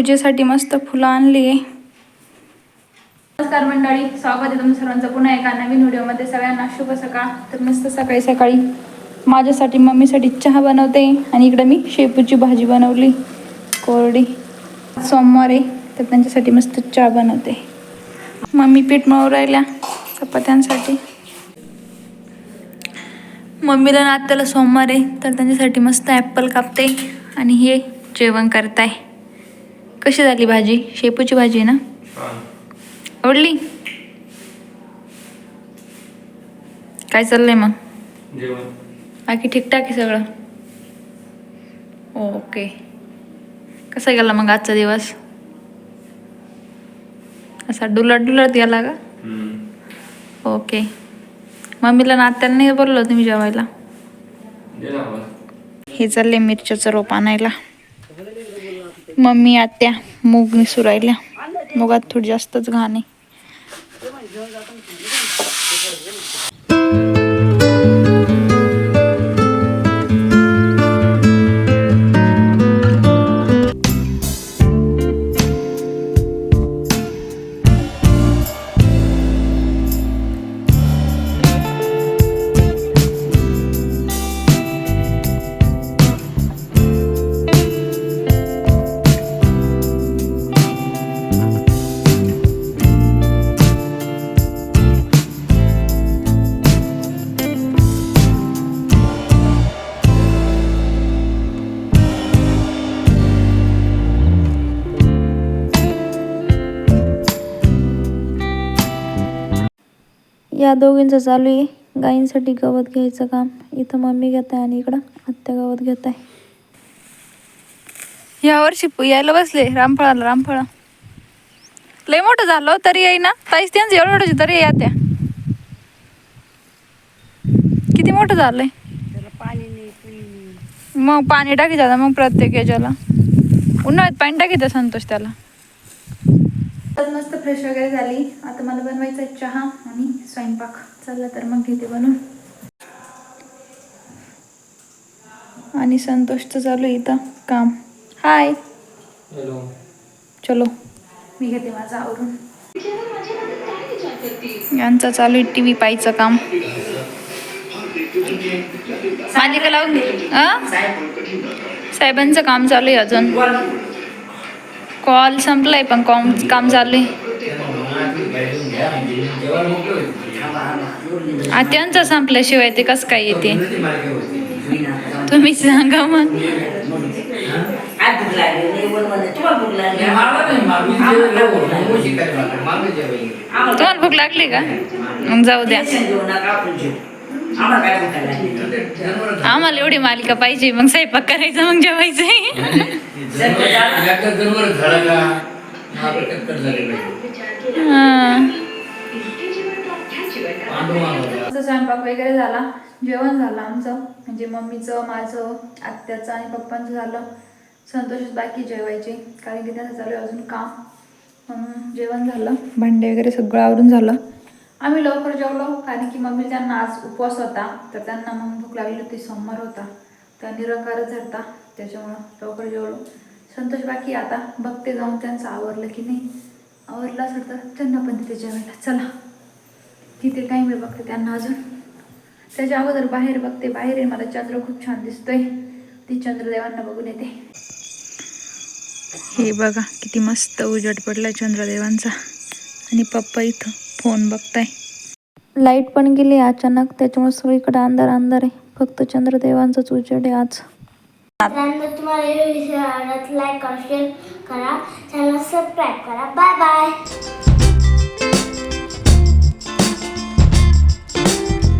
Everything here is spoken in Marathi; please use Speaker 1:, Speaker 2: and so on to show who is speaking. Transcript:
Speaker 1: पूजेसाठी मस्त फुलं आणली. आहे नमस्कार मंडळी स्वागत आहे तुमचं सर्वांचं. पुन्हा एका नवीन व्हिडिओमध्ये सगळ्यांना शुभ सकाळ. तर मस्त सकाळी सकाळी माझ्यासाठी मम्मीसाठी चहा बनवते आणि इकडं मी शेपूची भाजी बनवली. कोरडी. सोमवार आहे तर त्यांच्यासाठी मस्त चहा बनवते. मम्मी पीठ मळू राहिल्या चपात्यांसाठी. मम्मीला नात्याला सोमवार आहे तर त्यांच्यासाठी मस्त ॲपल कापते आणि हे जेवण करताय. कशी झाली भाजी? शेपूची भाजी आहे ना? आवडली? काय चाललंय मग? बाकी ठीकठाक आहे सगळं? ओके. कसा गेला मग आजचा दिवस? असा डुलत डुलत गेला का? ओके. मम्मीला नात्याला नाही बोललो तुम्ही जेवायला. हे चालले मिरच्याचं रोप आणायला. मम्मी आत्या मूग निसू राहिल्या. मुगात थोडी जास्तच घाण आहे. या दोघींचं चालू आहे. गायींसाठी गवत घ्यायचं काम. इथं मम्मी घेत आहे आणि इकडं आत्या गवत घेत आहे. या वर्षी प- यायला बसले रामफळाला रामफळ. लय मोठं झालं तरी येई ना ताईच त्यांचं एवढं एवढं तरी या त्या. किती मोठं झालंय? मग पाणी टाकी मग प्रत्येक याच्याला. उन्हाळ्यात पाणी टाकी संतोष त्याला. मस्त फ्रेश वगैरे झाली. आता मला बनवायचा आहे चहा आणि स्वयंपाक. चला तर मग घेते बनवून. आणि संतोषचं चालू आहे इथं काम. हाय
Speaker 2: हॅलो
Speaker 1: चलो. मी घेते माझं आवरून. यांचं चालू आहे टी व्ही पाहायचं काम. माझे का लावून? साहेबांचं काम चालू आहे अजून. कॉल संपलाय पण कॉम काम चालू आहे. आत्यांचं संपल्याशिवाय ते कसं काय येते? तुम्ही सांगा मग. तुम्हाला भूक लागली का? मग जाऊ द्या. आम्हाला एवढी मालिका पाहिजे मग स्वयंपाक करायचा मग जेवायचं स्वयंपाक वगैरे झाला. जेवण झालं आमचं. म्हणजे मम्मीचं माझं आत्याचं आणि पप्पांचं झालं. संतोषच बाकी जेवायचे. कारण की त्यांचं चालू आहे अजून काम. म्हणून जेवण झालं. भांडे वगैरे सगळं आवरून झालं. आम्ही लवकर जेवलो. कारण की मम्मी त्यांना आज उपवास होता. तर त्यांना मग भूक लागली होती. सोमवार होता. त्या निरंकारच धरता त्याच्यामुळं लवकर जेवलो. संतोष बाकी आता बघते जाऊन त्यांचं आवरलं की नाही. आवरलं असेल तर त्यांना पण तिथे जेवायला. चला. किती टाईम आहे बघते त्यांना अजून. त्याच्या अगोदर बाहेर बघते. बाहेर आहे. मला चंद्र खूप छान दिसतोय. ती चंद्रदेवांना बघून येते. हे बघा किती मस्त उजड पडलाय चंद्रदेवांचा. आणि पप्पा इथं फोन बघताय. लाइट पण गेली अचानक. त्याच्यामुळे सगळीकडे अंधार अंधार आहे. फक्त चंद्रदेवांचंच उजेड आहे आज.
Speaker 3: तुम्हाला हे विषय लाईक करा करा चॅनल सबस्क्राईब करा. Bye bye